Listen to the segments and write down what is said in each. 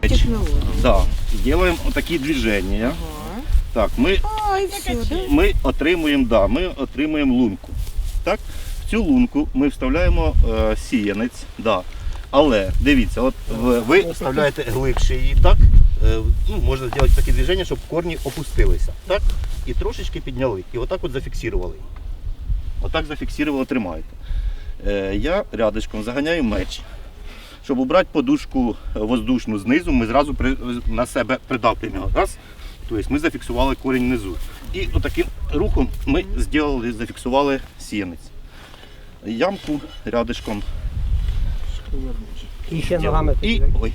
Технология. Да. Делаем такі движення. Ага. Так, ми, А, и все, да? ми отримуємо, да, ми отримуємо лунку. Так? В цю лунку ми вставляємо е, сіянець. Да. Але дивіться, от ви, ви вставляєте глибше її, так? Е, ну, можна зробити таке движення, щоб корні опустилися. Так? І трошечки підняли. І отак от зафіксували. Отак зафіксували, тримаєте. Е, я рядишком заганяю меч. Щоб убрати подушку воздушну знизу, ми зразу при, на себе придавлюємо. Раз. Тобто ми зафіксували корінь внизу. І отаким рухом ми зробили, зафіксували сіянець. Ямку рядишком. І ще ногами І, ой,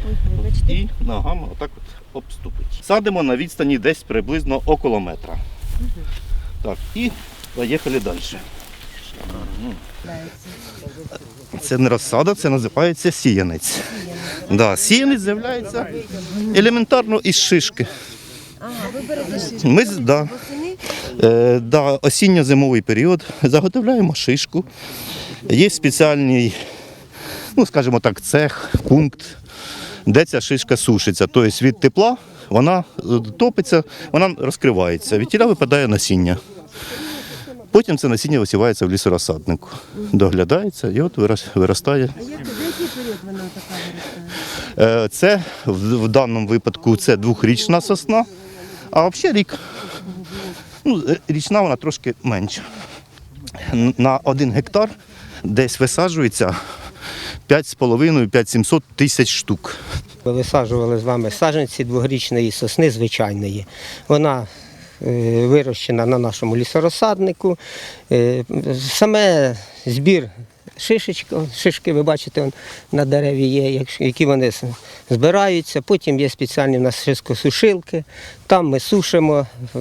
і ногами отак от обступить. Садимо на відстані десь приблизно около метра. Так, і поїхали далі. Це не розсада, це називається сіянець. Да, сіянець з'являється елементарно із шишки. Ми да, е, да, осінньо-зимовий період заготовляємо шишку. Є спеціальний, ну скажімо так, цех, пункт, де ця шишка сушиться. Тобто від тепла вона топиться, вона розкривається. Від тіля випадає насіння. Потім це насіння висівається в лісорозсаднику. Доглядається і от виростає. А як, за який період вона така виростає? Е, Це в, в даному випадку це двохрічна сосна, а взагалі рік. Ну, е, річна вона трошки менша. На один гектар десь висаджується 5,5-5,700 тисяч штук. Ми висаджували з вами саджанці дворічної сосни звичайної. Вона вирощена на нашому лісорозсаднику. Е, Саме збір шишечка, шишки, ви бачите, на дереві є, які вони збираються. Потім є спеціальні в нас шискосушилки. Там ми сушимо е,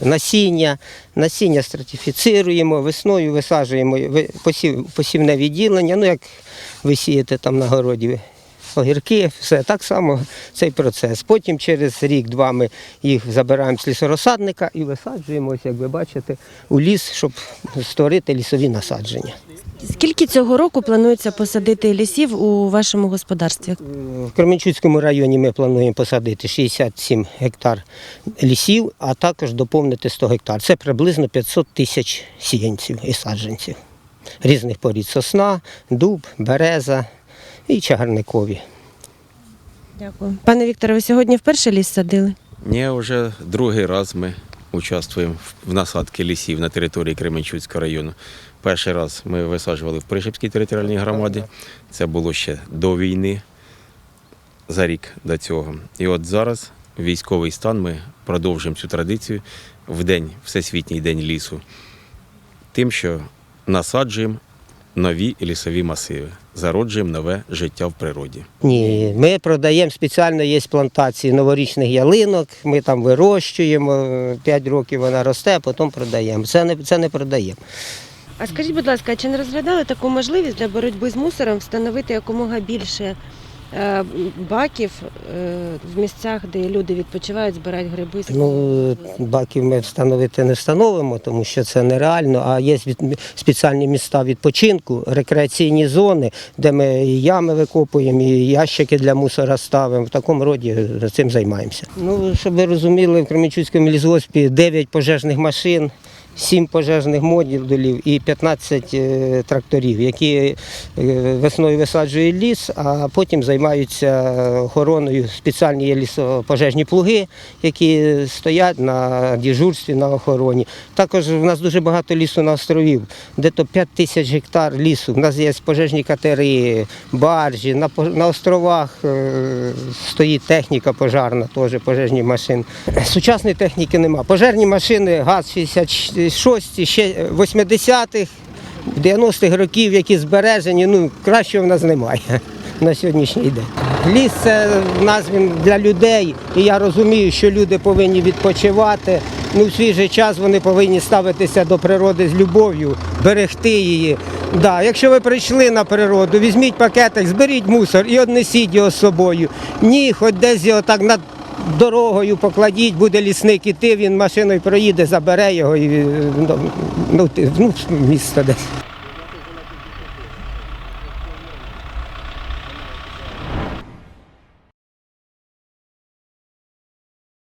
насіння, насіння стратифіцируємо, весною висаджуємо посів, посівне відділення. Ну, як ви сієте там на городі огірки, все так само цей процес. Потім через рік-два ми їх забираємо з лісорозсадника і висаджуємо, ось як ви бачите, у ліс, щоб створити лісові насадження. Скільки цього року планується посадити лісів у вашому господарстві? В Кременчуцькому районі ми плануємо посадити 67 гектар лісів, а також доповнити 100 гектар. Це приблизно 500 тисяч сіянців і саджанців. Різних порід сосна, дуб, береза і чагарникові. Дякую. Пане Вікторе, ви сьогодні вперше ліс садили? Ні, вже другий раз ми участвуємо в- насадці лісів на території Кременчуцького району. Перший раз ми висаджували в Пришипській територіальній громаді. Це було ще до війни, за рік до цього. І от зараз, військовий стан, ми продовжуємо цю традицію в день, Всесвітній день лісу, тим, що насаджуємо нові лісові масиви, зароджуємо нове життя в природі. Ні, ми продаємо спеціально є плантації новорічних ялинок, ми там вирощуємо, 5 років вона росте, а потім продаємо. Це не, це не продаємо. А скажіть, будь ласка, а чи не розглядали таку можливість для боротьби з мусором встановити якомога більше баків е, в місцях, де люди відпочивають, збирають гриби? Ну, баків ми встановити не встановимо, тому що це нереально. А є спеціальні міста відпочинку, рекреаційні зони, де ми і ями викопуємо, і ящики для мусора ставимо. В такому роді цим займаємося. Ну, щоб ви розуміли, в Кременчуцькому лісгоспі 9 пожежних машин. 7 пожежних модулів і 15 е, тракторів, які е, весною висаджують ліс, а потім займаються охороною. Спеціальні є лісопожежні плуги, які стоять на дежурстві на охороні. Також в нас дуже багато лісу на островів, де то 5 тисяч гектар лісу. У нас є пожежні катери, баржі. На, островах е, стоїть техніка пожарна, теж пожежні машини. Сучасної техніки нема. Пожежні машини ГАЗ-66, ще 80-х, 90-х років, які збережені, ну кращого в нас немає на сьогоднішній день. Ліс це в нас він для людей, і я розумію, що люди повинні відпочивати. Ну, в свій же час вони повинні ставитися до природи з любов'ю, берегти її. Да, якщо ви прийшли на природу, візьміть пакетик, зберіть мусор і однесіть його з собою. Ні, хоч десь його так над дорогою покладіть, буде лісник іти, він машиною проїде, забере його і ну, ну, в місто десь.